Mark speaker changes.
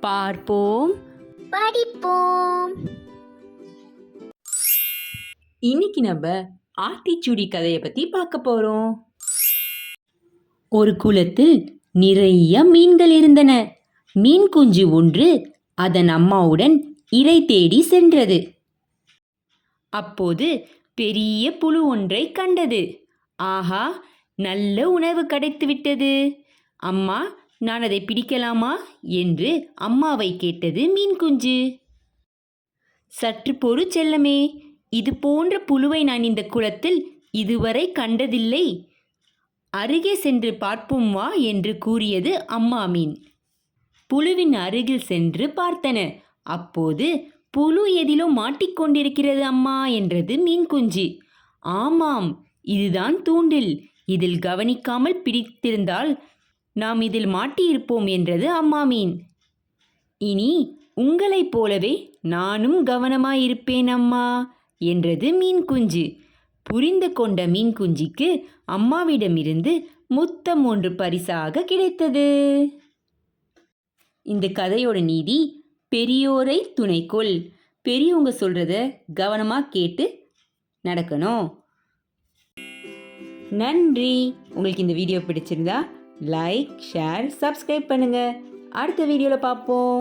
Speaker 1: பார்ப்போம்.
Speaker 2: படிப்போம்.
Speaker 1: இன்னைக்கு நம்ம ஆத்திச்சூடி கதையை பற்றி பார்க்க போகிறோம் ஒரு குளத்தில் நிறைய மீன்கள் இருந்தன. மீன் குஞ்சு ஒன்று அதன் அம்மாவுடன் இரை தேடி சென்றது. அப்போது பெரிய புழு ஒன்றை கண்டது. ஆஹா நல்ல உணவு கிடைத்துவிட்டது. அம்மா நான் அதை பிடிக்கலாமா? என்று அம்மாவை கேட்டது மீன் குஞ்சு. சற்று பொறு செல்லமே இது போன்ற புழுவை நான் இந்த குளத்தில் இதுவரை கண்டதில்லை. அருகே சென்று பார்ப்போம் வா என்று கூறியது அம்மா மீன். புழுவின் அருகில் சென்று பார்த்தன. அப்போது புழு எதிலோ மாட்டிக்கொண்டிருக்கிறது அம்மா என்றது மீன் குஞ்சு. ஆமாம் இதுதான் தூண்டில். இதில் கவனிக்காமல் பிடித்திருந்தால் நாம் இதில் மாட்டியிருப்போம் என்றது அம்மா மீன் இனி உங்களைப் போலவே நானும் கவனமாயிருப்பேன் அம்மா என்றது மீன் குஞ்சு புரிந்து கொண்ட மீன் குஞ்சிக்கு அம்மாவிடமிருந்து முத்தம் ஒன்று பரிசாக கிடைத்தது. இந்த கதையோட நீதி பெரியோரை துணைக்கொள். பெரியவங்க சொல்கிறத கவனமாக கேட்டு நடக்கணும். நன்றி. உங்களுக்கு இந்த வீடியோ பிடிச்சிருந்தா லைக் ஷேர் சப்ஸ்கிரைப் பண்ணுங்கள் அடுத்த வீடியோவில் பார்ப்போம்